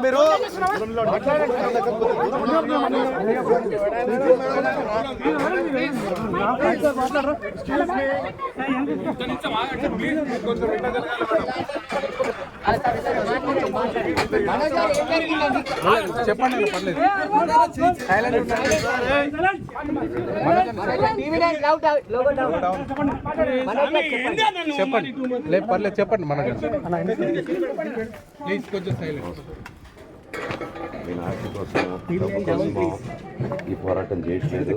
మీరు చెప్పండి పర్లేదు చెప్పండి. లేదు పర్లేదు చెప్పండి మనకు ప్లీజ్ కొంచెం సైలెంట్ నేను ఆస్తి డబ్బు ఈ పోరాటం చేయట్లేదు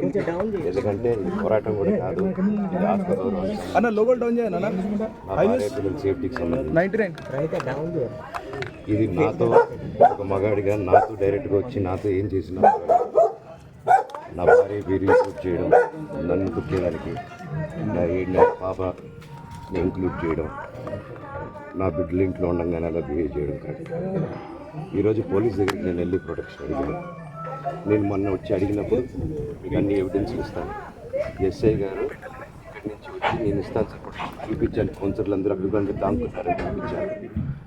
ఎందుకంటే ఈ పోరాటం కూడా కాదు ఇది ఆత్మ గౌరవం అన్న లోగోల్ డౌన్ పిల్లల సేఫ్టీకి సంబంధించి. Ninety nine. ఇది నాతో ఒక మగాడిగా నాతో డైరెక్ట్గా వచ్చి నాతో ఏం చేసినా నా భార్య పేరు చేయడం నన్ను పుట్టేదానికి నా ఏడు నెలల పాపని ఇంక్లూడ్ చేయడం నా బిడ్డలు ఇంట్లో ఉండగానే అలా బిహేవ్ చేయడం కాదు. ఈరోజు పోలీస్ దగ్గరికి నేను వెళ్ళి ప్రొటెక్షన్ అడిగాను. నేను మొన్న వచ్చి అడిగినప్పుడు మీకు అన్ని ఎవిడెన్స్ ఇస్తాను. ఎస్ఐ గారు ఇక్కడి నుంచి వచ్చి నేను ఇస్తాను సార్ ప్రొటెక్షన్ చూపించాను. కౌన్సిలర్లు అందరూ అభిప్రాయం దాంకున్నారని చూపించాను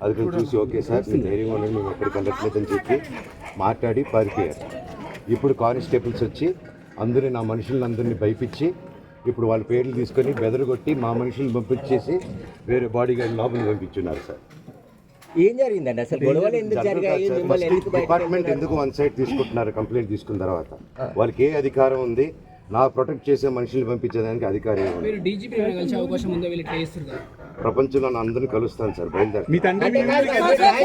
అది నేను చూసి ఓకే సార్ నేను ధైర్యంగా ఉండండి మేము ఎక్కడికి వెళ్ళట్లేదని చెప్పి మాట్లాడి పారిపోయారు. ఇప్పుడు కానిస్టేబుల్స్ వచ్చి అందరూ నా మనుషులందరినీ భయపించి ఇప్పుడు వాళ్ళ పేర్లు తీసుకొని బెదరగొట్టి మా మనుషులను పంపించేసి వేరే బాడీ గార్డ్ లోపలికి పంపించున్నారు సార్. ఏం జరిగిందండి? అసలు గొడవలు ఎందుకు జరిగాయి? మిమ్మల్ని ఎందుకు బయటకు డిపార్ట్మెంట్ ఎందుకు వన్ సైడ్ తీసుకుంటున్నారు కంప్లైంట్ తీసుకున్న తర్వాత. వాళ్ళకి ఏ అధికారం ఉంది? నా ప్రొటెక్ట్ చేసే మనుషుల్ని పంపించేదానికి అధికారం ఏముంది మీరు డీజీపీ కలిసే అవకాశం ఉందో? వీళ్ళు ట్రై చేస్తారు కదా. ప్రపంచంలో అందరిని కలుస్తాను సార్ బయలుదేరి